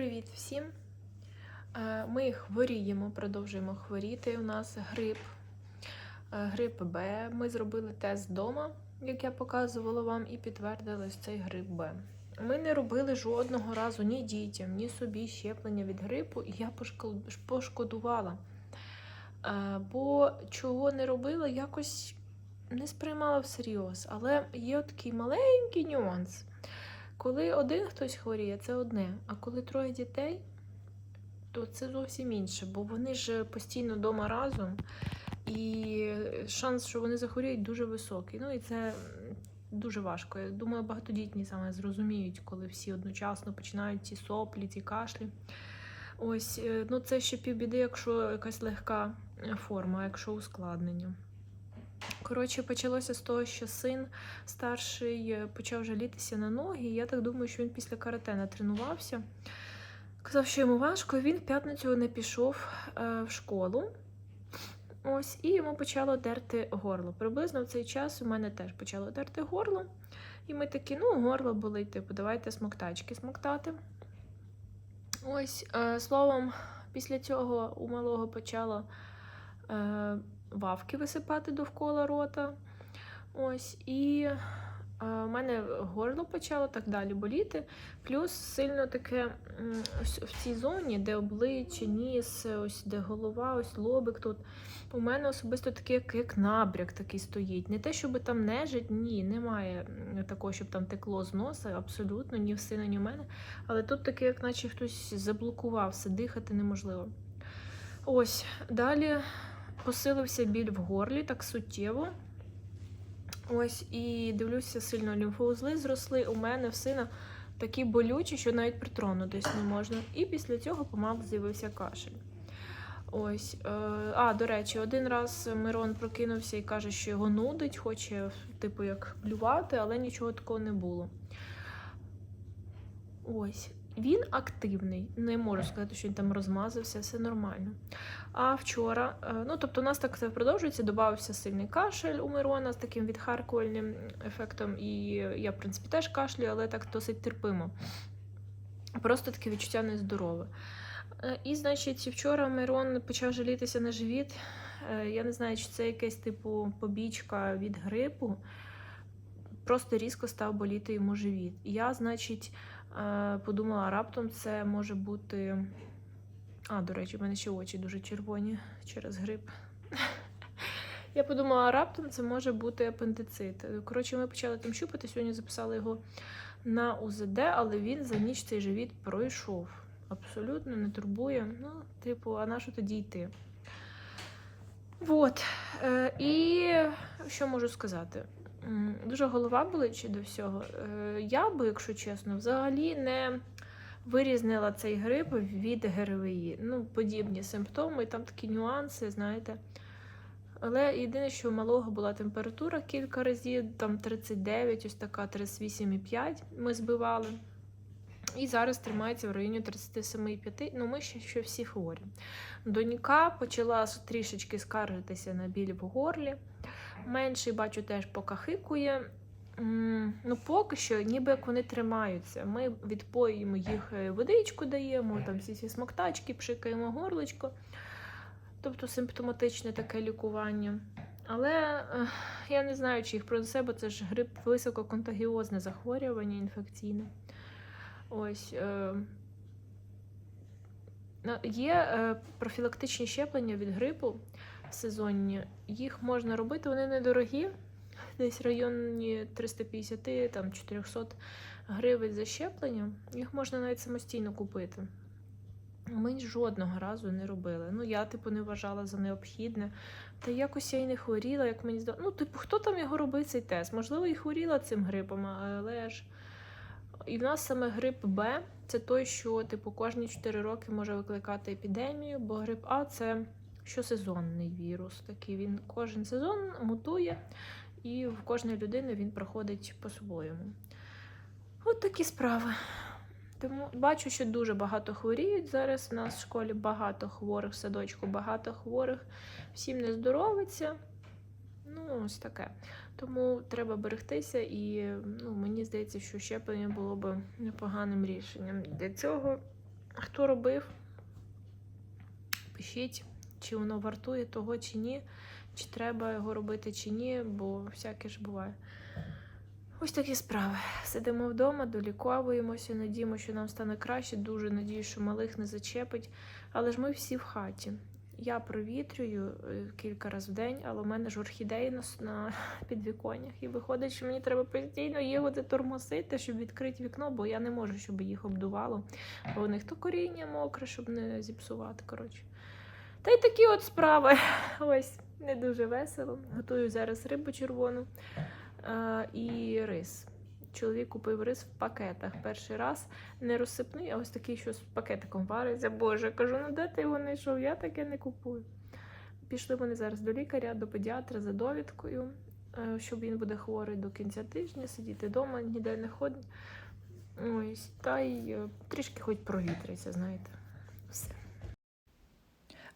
Привіт всім! Е, Ми хворіємо, продовжуємо хворіти. У нас грип, е, грип Б. Ми зробили тест вдома, як я показувала вам, і підтвердили цей грип Б. Ми не робили жодного разу ні дітям, ні собі щеплення від грипу, і я пошкодувала. Е, Бо чого не робила, якось не сприймала всерйоз. Але є такий маленький нюанс. Коли один хтось хворіє, це одне. А коли троє дітей, то це зовсім інше, бо вони ж постійно вдома разом, і шанс, що вони захворіють, дуже високий. Ну і це дуже важко. Я думаю, багатодітні саме зрозуміють, коли всі одночасно починають ці соплі, ці кашлі. Ось, е, ну це ще півбіди, якщо якась легка форма, якщо ускладнення. Коротше, почалося з того, що син старший е, почав жалітися на ноги. і Я так думаю, що він після карате натренувався. Казав, що йому важко, він в п'ятницю не пішов е, в школу. Ось, і йому почало дерти горло. Приблизно в цей час у мене теж почало дерти горло. І ми такі, ну, горло болить, типу, давайте смоктачки смоктати. Ось, е, словом, після цього у малого почало вавки висипати довкола рота. Ось, і у мене горло почало так далі боліти. Плюс сильно таке в цій зоні, де обличчя, ніс, ось де голова, ось лобик тут. У мене особисто таке, як, як набряк такий стоїть. Не те, щоб там нежить, ні, немає такого, щоб там текло з носа, абсолютно, ні в сина, ні в мене. Але тут таке, як наче хтось заблокувався, дихати неможливо. Ось, далі посилився біль в горлі, так суттєво. Ось, і дивлюся, сильно лімфоузли зросли. У мене в сина такі болючі, що навіть притронутись не можна. І після цього помалу з'явився кашель. Ось. Е, а, до речі, один раз Мирон прокинувся і каже, що його нудить, хоче, типу, як блювати, але нічого такого не було. Ось. Він активний, не можу сказати, що він там розмазався, все нормально. А вчора, е, ну тобто, у нас так це продовжується, додався сильний кашель у Мирона з таким відхаркувальним ефектом, і я, в принципі, теж кашлю, але так досить терпимо. Просто таке відчуття нездорове. Е, І, значить, вчора Мирон почав жалітися на живіт. Е, Я не знаю, чи це якесь типу побічка від грипу. Просто різко став боліти йому живіт. Я, значить, подумала, раптом це може бути. А, до речі, в мене ще очі дуже червоні через грип. Я подумала, раптом це може бути апендицит. Коротше, ми почали там щупати. Сьогодні записали його на УЗД, але він за ніч цей живіт пройшов. Абсолютно не турбує. Ну, типу, а на що тоді йти? Вот. Е, і що можу сказати? Дуже голова болить до всього. Е, Я би, якщо чесно, взагалі не вирізнила цей грип від ГРВІ. Ну, подібні симптоми, там такі нюанси, знаєте. Але єдине, що у малого була температура кілька разів, там 39, ось така 38,5 ми збивали. І зараз тримається в районі 37,5. Ну, ми ще, ще всі хворі. Донька почала трішечки скаржитися на біль в горлі. Менший, бачу, теж покахикує. Ну, поки що, ніби як вони тримаються. Ми відпоюємо їх е, водичку даємо, там всі ці смоктачки, пшикаємо горлечко. Тобто симптоматичне таке лікування. Але е, я не знаю, чи їх пронесе, бо це ж грип висококонтагіозне захворювання інфекційне. Ось. Е, є профілактичні щеплення від грипу сезонні. Їх можна робити, вони недорогі, десь в районі 350 там, 400 гривень за щеплення. Їх можна навіть самостійно купити. Ми жодного разу не робили. Ну, я, типу, не вважала за необхідне. Та якось я й не хворіла, як мені здалося. Ну, типу, хто там його робив цей тест? Можливо, і хворіла цим грипом, але ж. І в нас саме грип Б це той, що типу кожні 4 роки може викликати епідемію, бо грип А це щосезонний вірус. Такий він кожен сезон мутує, і в кожної людини він проходить по-своєму. От такі справи. Тому бачу, що дуже багато хворіють зараз. У нас в школі багато хворих, в садочку багато хворих, всім не здоровиться. Ну, ось таке. Тому треба берегтися, і ну, мені здається, що щеплення було б непоганим рішенням. Для цього Хто робив? Пишіть, чи воно вартує того, чи ні, чи треба його робити, чи ні, бо всяке ж буває. Ось такі справи. Сидимо вдома, доліковуємося, надіємося, що нам стане краще. Дуже надію, що малих не зачепить. Але ж ми всі в хаті. Я провітрюю е, кілька разів в день, але в мене ж орхідеї на, на підвіконнях. І виходить, що мені треба постійно їхати тормозити, щоб відкрити вікно, бо я не можу, щоб їх обдувало. Бо у них то коріння мокре, щоб не зіпсувати. Коротше. Та й такі от справи. Ось не дуже весело. Готую зараз рибу червону е, і рис. Чоловік купив рис в пакетах перший раз. Не розсипний, а ось такий, що з пакетиком вариться. Боже, кажу, ну де ти його знайшов? Я таке не купую. Пішли вони зараз до лікаря, до педіатра за довідкою, е, що він буде хворий до кінця тижня, сидіти вдома, ніде не ходить. Ось, та й е, трішки хоч провітриться, знаєте. Все.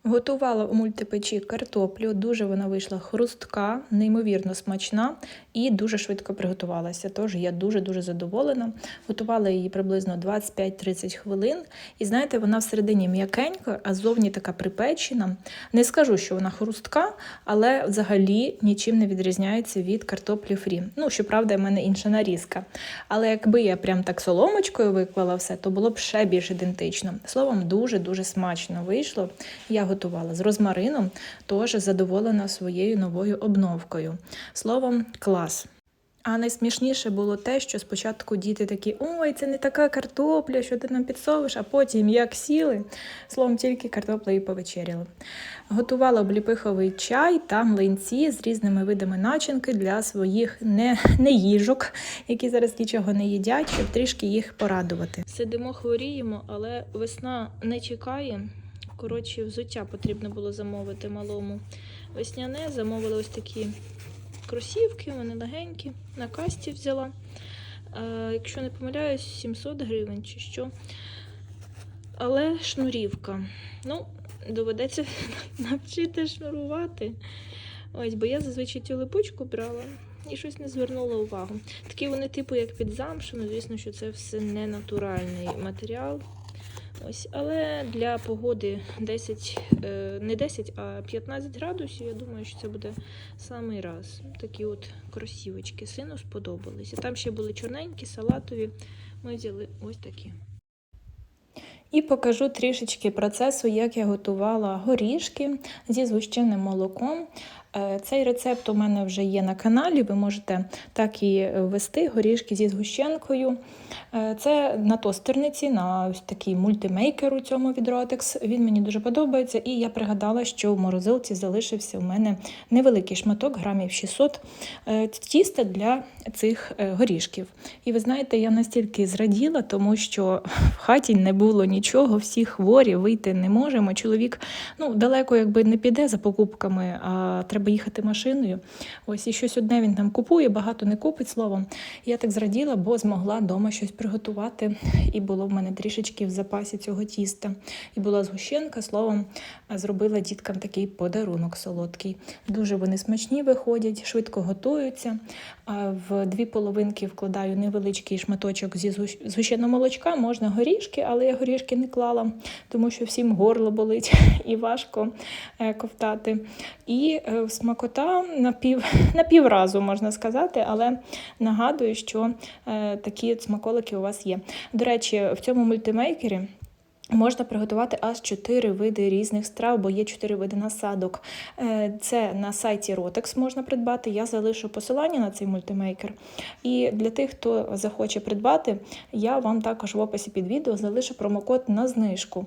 Готувала у мультипечі картоплю, дуже вона вийшла хрустка, неймовірно смачна і дуже швидко приготувалася. Тож я дуже-дуже задоволена. Готувала її приблизно 25-30 хвилин. І знаєте, вона всередині м'якенька, а зовні така припечена. Не скажу, що вона хрустка, але взагалі нічим не відрізняється від картоплі фрі. Ну, щоправда, в мене інша нарізка. Але якби я прям так соломочкою виклала все, то було б ще більш ідентично. Словом, дуже-дуже смачно вийшло. Я готувала з розмарином, тож задоволена своєю новою обновкою. Словом, клас. А найсмішніше було те, що спочатку діти такі: ой, це не така картопля, що ти нам підсовиш, а потім як сіли. Словом, тільки картопля і повечеряли. Готувала обліпиховий чай та млинці з різними видами начинки для своїх не, не їжок, які зараз нічого не їдять, щоб трішки їх порадувати. Сидимо, хворіємо, але весна не чекає. Коротше, взуття потрібно було замовити малому. Весняне замовили ось такі кросівки, вони легенькі, на касті взяла. Е, якщо не помиляюсь, 700 гривень чи що. Але шнурівка. Ну, доведеться навчити шнурувати. Ось, бо я зазвичай цю липучку брала і щось не звернула увагу. Такі вони, типу, як під замшу, ну, звісно, що це все не натуральний матеріал. Ось, але для погоди 10, е, не 10, а 15 градусів, я думаю, що це буде самий раз. Такі от кросівочки. Сину сподобалися. Там ще були чорненькі, салатові. Ми взяли ось такі. І покажу трішечки процесу, як я готувала горішки зі згущеним молоком. Е, Цей рецепт у мене вже є на каналі. Ви можете так і ввести горішки зі згущенкою. Е, Це на тостерниці, на ось такий мультимейкер у цьому від Rotex. Він мені дуже подобається, і я пригадала, що в морозилці залишився у мене невеликий шматок, грамів 600 е, тіста для цих е, горішків. І ви знаєте, я настільки зраділа, тому що в хаті не було нічого, всі хворі, вийти не можемо. Чоловік ну, далеко якби не піде за покупками, а треба їхати машиною. Ось і щось одне він там купує, багато не купить словом. Я так зраділа, бо змогла вдома щось приготувати, і було в мене трішечки в запасі цього тіста. І була згущенка, словом, зробила діткам такий подарунок солодкий. Дуже вони смачні виходять, швидко готуються. В дві половинки вкладаю невеличкий шматочок зі згущ- згущеного молочка, можна горішки, але я горішки не клала, тому що всім горло болить і важко е, ковтати. І е, смакота на пів, на півразу, можна сказати, але нагадую, що е, такі смаколики у вас є. До речі, в цьому мультимейкері. Можна приготувати аж 4 види різних страв, бо є 4 види насадок. Е, Це на сайті Rotex можна придбати. Я залишу посилання на цей мультимейкер. І для тих, хто захоче придбати, я вам також в описі під відео залишу промокод на знижку.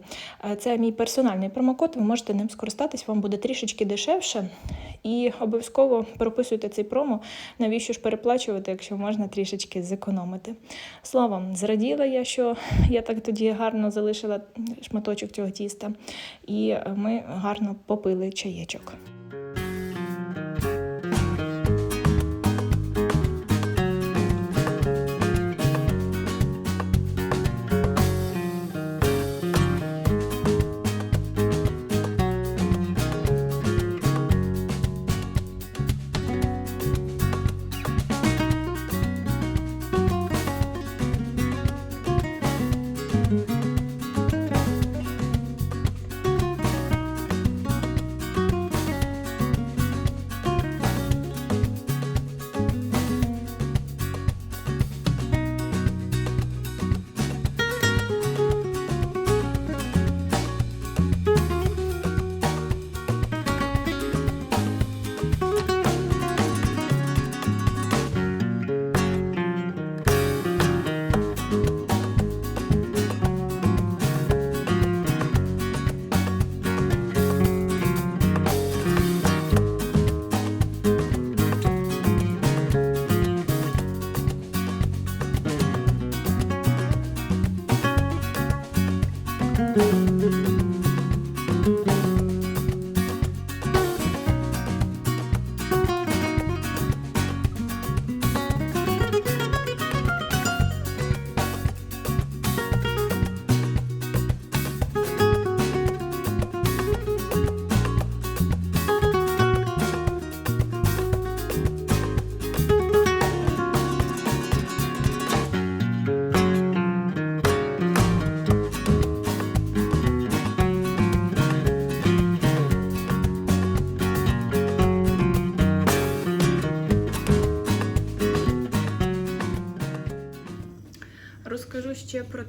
Е, Це мій персональний промокод, ви можете ним скористатись, вам буде трішечки дешевше. І обов'язково прописуйте цей промо, навіщо ж переплачувати, якщо можна трішечки зекономити. Словом, зраділа я, що я так тоді гарно залишила шматочок цього тіста, і ми гарно попили чаєчок.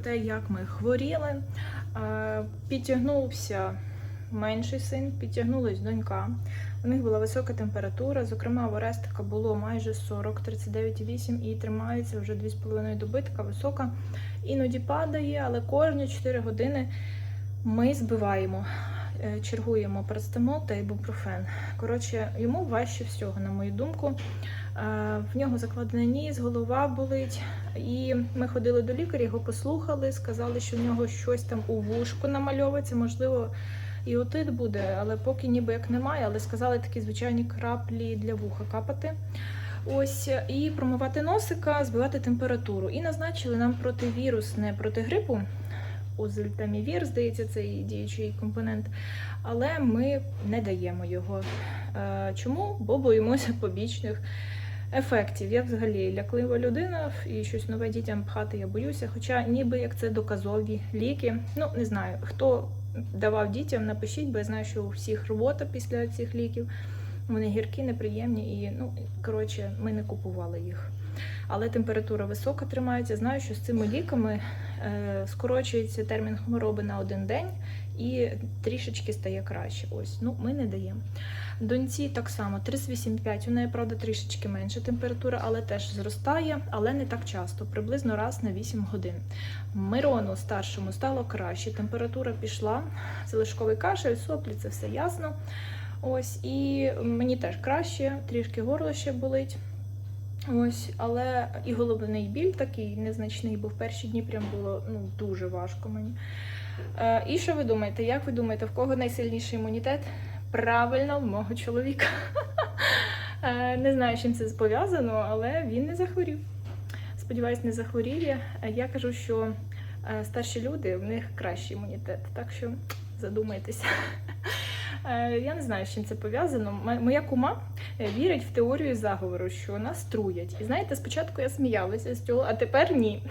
Те, як ми хворіли. Підтягнувся менший син, підтягнулась донька. У них була висока температура. Зокрема, в Орестика було майже 40, 39,8 і тримається вже 2,5 доби, така висока. Іноді падає, але кожні 4 години ми збиваємо, е, чергуємо парацетамол та ібупрофен. Коротше, йому важче всього, на мою думку. Е, В нього закладений ніс, голова болить. І ми ходили до лікаря, його послухали, сказали, що в нього щось там у вушку намальовується, можливо, і отит буде, але поки ніби як немає, але сказали такі звичайні краплі для вуха капати. Ось, і промивати носика, збивати температуру. І назначили нам противірус, не проти грипу. Озельтамівір, здається, цей діючий компонент. Але ми не даємо його. Е, Чому? Бо боїмося побічних ефектів. Я взагалі ляклива людина і щось нове дітям пхати я боюся. Хоча ніби як це доказові ліки. Ну, не знаю, хто давав дітям, напишіть, бо я знаю, що у всіх робота після цих ліків. Вони гіркі, неприємні і, ну, коротше, ми не купували їх. Але температура висока тримається. Знаю, що з цими ліками е, скорочується термін хвороби на один день і трішечки стає краще. Ось, ну, ми не даємо. Доньці так само 38,5, у неї, правда, трішечки менша температура, але теж зростає, але не так часто, приблизно раз на 8 годин. Мирону старшому стало краще, температура пішла, залишковий кашель, соплі, це все ясно. Ось, і мені теж краще, трішки горло ще болить. Ось, але і головний біль такий незначний, бо в перші дні прям було ну, дуже важко мені. Е, і що ви думаєте? Як ви думаєте, в кого найсильніший імунітет? Правильно, в мого чоловіка. Е, Не знаю, з чим це пов'язано, але він не захворів. Сподіваюсь, не захворіє. Е, Я кажу, що старші люди в них кращий імунітет, так що задумайтеся. Я не знаю, з чим це пов'язано. Моя кума вірить в теорію заговору, що нас труять. І знаєте, спочатку я сміялася з цього, а тепер ні.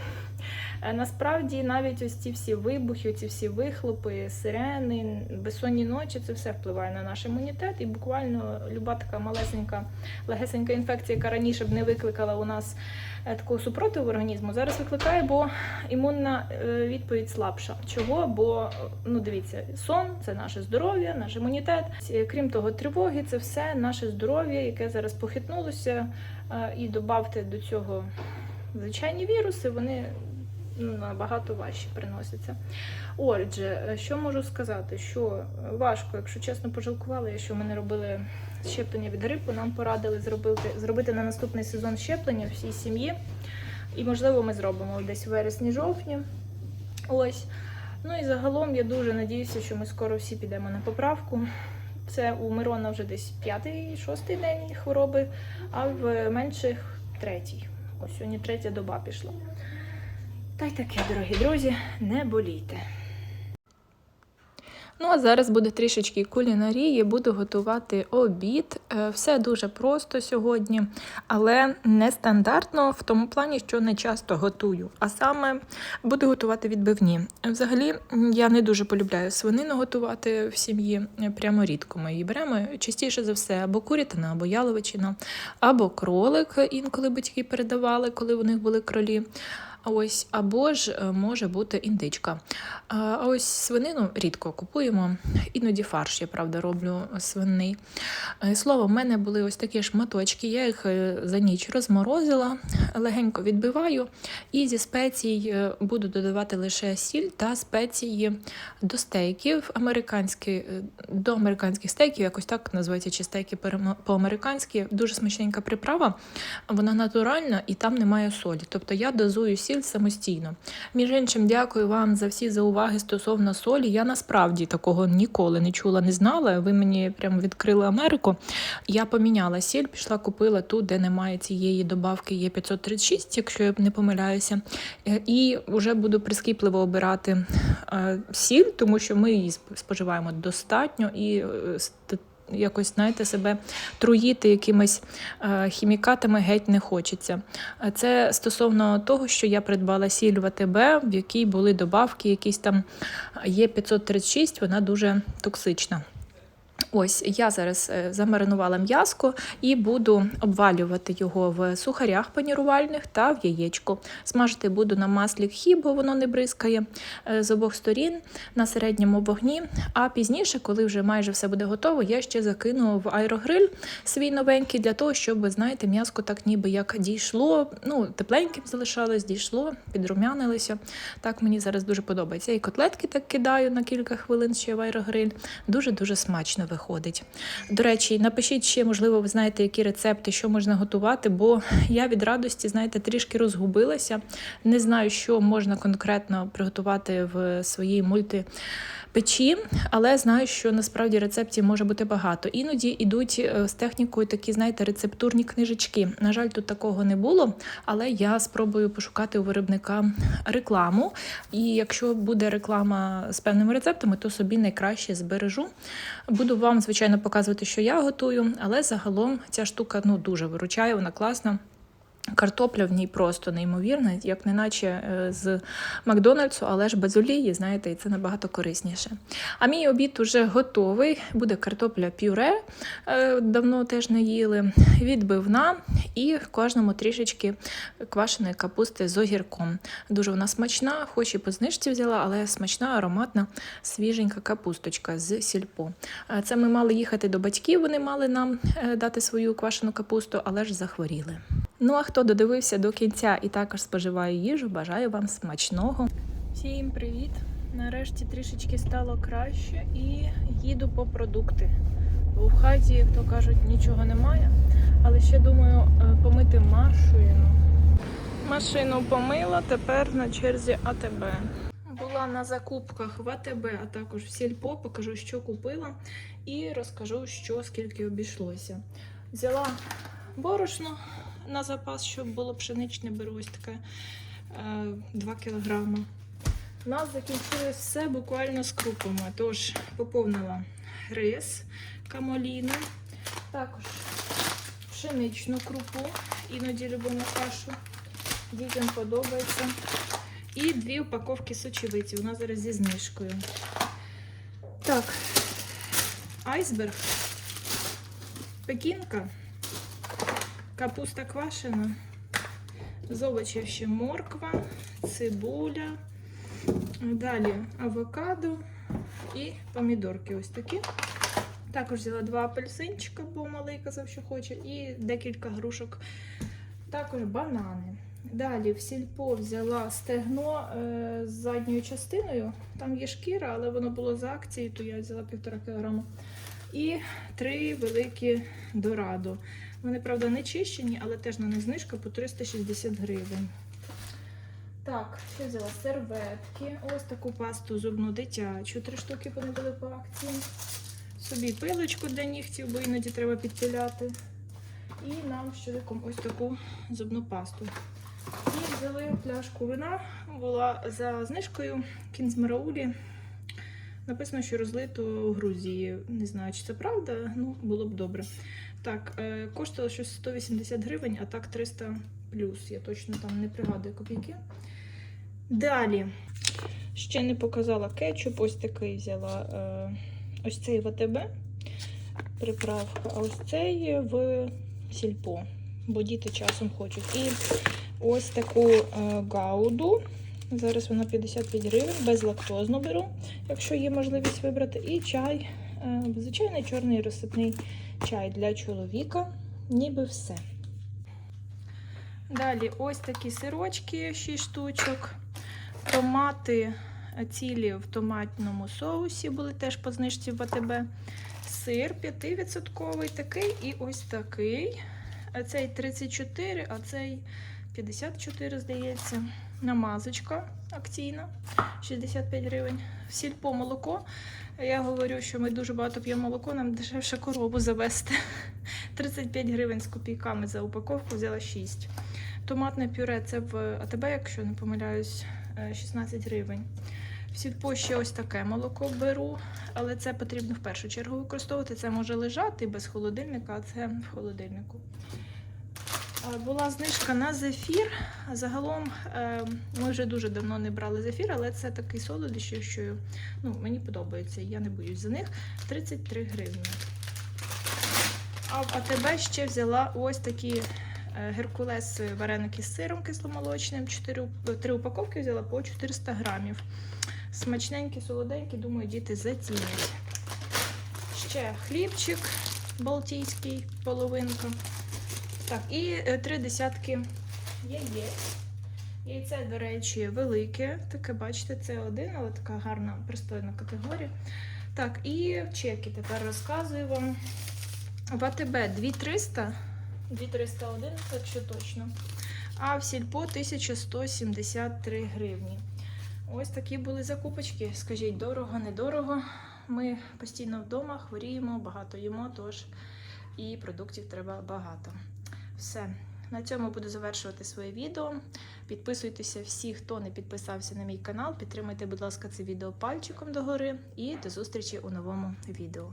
Е, Насправді навіть ось ці всі вибухи, ці всі вихлопи, сирени, безсонні ночі це все впливає на наш імунітет. І буквально люба така малесенька, легесенька інфекція, яка раніше б не викликала у нас е, такого супротиву організму, зараз викликає, бо імунна е, відповідь слабша. Чого? Бо ну дивіться, сон це наше здоров'я, наш імунітет. Крім того, тривоги це все наше здоров'я, яке зараз похитнулося. І додавте до цього звичайні віруси, вони набагато важче приносяться. Отже, е, що можу сказати? Що важко, якщо чесно, пожалкувала, я, що ми не робили щеплення від грипу, нам порадили зробити, зробити на наступний сезон щеплення всій сім'ї. І, можливо, ми зробимо десь в вересні-жовтні. Ось. Ну і загалом я дуже надіюся, що ми скоро всі підемо на поправку. Це у Мирона вже десь п'ятий, шостий день хвороби, а в менших третій. Ось сьогодні третя доба пішла. Та й таке, дорогі друзі, не болійте. Ну а зараз буде трішечки кулінарії, буду готувати обід. Е, Все дуже просто сьогодні, але не стандартно в тому плані, що не часто готую. А саме буду готувати відбивні. Взагалі, я не дуже полюбляю свинину готувати в сім'ї. Прямо рідко ми її беремо. Частіше за все, або курятина, або яловичина, або кролик. Інколи батьки передавали, коли у них були кролі. Ось або ж е, може бути індичка. А ось свинину рідко купуємо. Іноді фарш, я правда, роблю свинний. Е, Слово, в мене були ось такі шматочки. Я їх е, за ніч розморозила, легенько відбиваю, і зі спецій буду додавати лише сіль та спеції до стейків. Американські, до американських стейків, якось так називається, чи стейки по-американськи. Дуже смачненька приправа. Вона натуральна і там немає солі. Тобто я дозую сіль самостійно. Між іншим, дякую вам за всі зауваги стосовно солі. Я насправді такого ніколи не чула, не знала. Ви мені прямо відкрили Америку. Я поміняла сіль, пішла, купила ту, де немає цієї добавки, є 536, якщо я не помиляюся. Е, І вже буду прискіпливо обирати е, сіль, тому що ми її споживаємо достатньо і е, якось, знаєте, себе труїти якимись е, хімікатами геть не хочеться. Е, Це стосовно того, що я придбала сіль в в якій були добавки, якісь там є 536, вона дуже токсична. Ось я зараз е, замаринувала м'язко і буду обвалювати його в сухарях панірувальних та в яєчку. Смажити буду на маслі хі, бо воно не бризкає е, з обох сторін на середньому вогні. А пізніше, коли вже майже все буде готово, я ще закину в аерогриль свій новенький для того, щоб, знаєте, м'язко так ніби як дійшло. Ну, тепленьким залишалось, дійшло, підрумянилося. Так мені зараз дуже подобається. І котлетки так кидаю на кілька хвилин ще в аерогриль. Дуже-дуже смачно виходить. До речі, напишіть ще, можливо, ви знаєте, які рецепти, що можна готувати, бо я від радості, знаєте, трішки розгубилася. Не знаю, що можна конкретно приготувати в своїй мультипечі, але знаю, що насправді рецептів може бути багато. Іноді йдуть е, з технікою такі, знаєте, рецептурні книжечки. На жаль, тут такого не було, але я спробую пошукати у виробника рекламу. І якщо буде реклама з певними рецептами, то собі найкраще збережу. Буду вам, звичайно, показувати, що я готую, але загалом ця штука ну, дуже виручає, вона класна. Картопля в ній просто неймовірна, як неначе е, з Макдональдсу, але ж без олії, знаєте, і це набагато корисніше. А мій обід уже готовий. Буде картопля пюре, е, давно теж не їли, відбивна і кожному трішечки квашеної капусти з огірком. Дуже вона смачна, хоч і по знижці взяла, але смачна, ароматна, свіженька капусточка з сільпо. Е, Це ми мали їхати до батьків, вони мали нам дати свою квашену капусту, але ж захворіли. Ну а хто додивився до кінця і також споживає їжу, бажаю вам смачного. Всім привіт! Нарешті трішечки стало краще і їду по продукти. Бо в хаті, як то кажуть, нічого немає. Але ще думаю е, помити машину. Машину помила, тепер на черзі АТБ. Була на закупках в АТБ, а також в Сільпо, покажу, що купила, і розкажу, що скільки обійшлося. Взяла борошно на запас, щоб було пшеничне, беру ось таке е, 2 кілограма. У нас закінчилось все буквально з крупами. Тож поповнила рис, камоліну, також пшеничну крупу, іноді на кашу. Дітям подобається. І дві упаковки сочевиці. У нас зараз зі знижкою. Так, айсберг, пекінка, капуста квашена, з овочів ще морква, цибуля, далі авокадо і помідорки ось такі. Також взяла два апельсинчика, бо малий казав, що хоче, і декілька грушок. Також банани. Далі в сільпо взяла стегно е, з задньою частиною. Там є шкіра, але воно було за акцією, то я взяла півтора кілограма. І три великі дорадо. Вони, правда, не чищені, але теж на них знижка по 360 гривень. Так, ще взяла серветки. Ось таку пасту зубну дитячу. Три штуки вони були по акції. Собі пилочку для нігтів, бо іноді треба підпиляти. І нам з ось таку зубну пасту. І взяли пляшку вина, була за знижкою Кінзмараулі. Написано, що розлито у Грузії. Не знаю, чи це правда, ну було б добре. Так, е, коштувало щось 180 гривень, а так 300 плюс. Я точно там не пригадую копійки. Далі. Ще не показала кетчуп, ось такий взяла. Е, ось цей в АТБ приправка, а ось цей в сільпо, бо діти часом хочуть. І ось таку е, гауду. Зараз вона 55 гривень, безлактозну беру, якщо є можливість вибрати. І чай, звичайний чорний розсипний чай для чоловіка, ніби все. Далі ось такі сирочки, 6 штучок. Томати е, цілі в томатному соусі були теж по знижці в АТБ. Сир 5% такий і ось такий. А цей 34, а цей 54, здається. намазочка акційна 65 гривень. Сільпо молоко. Я говорю, що ми дуже багато п'ємо молоко, нам дешевше корову завести. 35 гривень з копійками за упаковку, взяла 6. Томатне пюре це в АТБ, якщо не помиляюсь, е, 16 гривень. В сільпо ще ось таке молоко беру, але це потрібно в першу чергу використовувати. Це може лежати без холодильника, а це в холодильнику. Е, Була знижка на зефір. Загалом е, ми вже дуже давно не брали зефір, але це такий солодощі, що ну, мені подобається, я не боюсь за них. 33 гривні. А в АТБ ще взяла ось такі е, геркулес вареники з сиром кисломолочним. 4, 3 упаковки взяла по 400 грамів. Смачненькі, солоденькі, думаю, діти зацінять. Ще хлібчик балтійський, половинка. Так, і е, три десятки яєць. Яйце, до речі, велике. Таке, бачите, це один, але така гарна пристойна категорія. Так, і чеки тепер розказую вам. В АТБ 2300, 2301, якщо точно. А в сільпо 1173 гривні. Ось такі були закупочки. Скажіть, дорого, недорого. Ми постійно вдома хворіємо, багато їмо, тож і продуктів треба багато. Все. На цьому буду завершувати своє відео. Підписуйтеся всі, хто не підписався на мій канал. Підтримайте, будь ласка, це відео пальчиком догори. І до зустрічі у новому відео.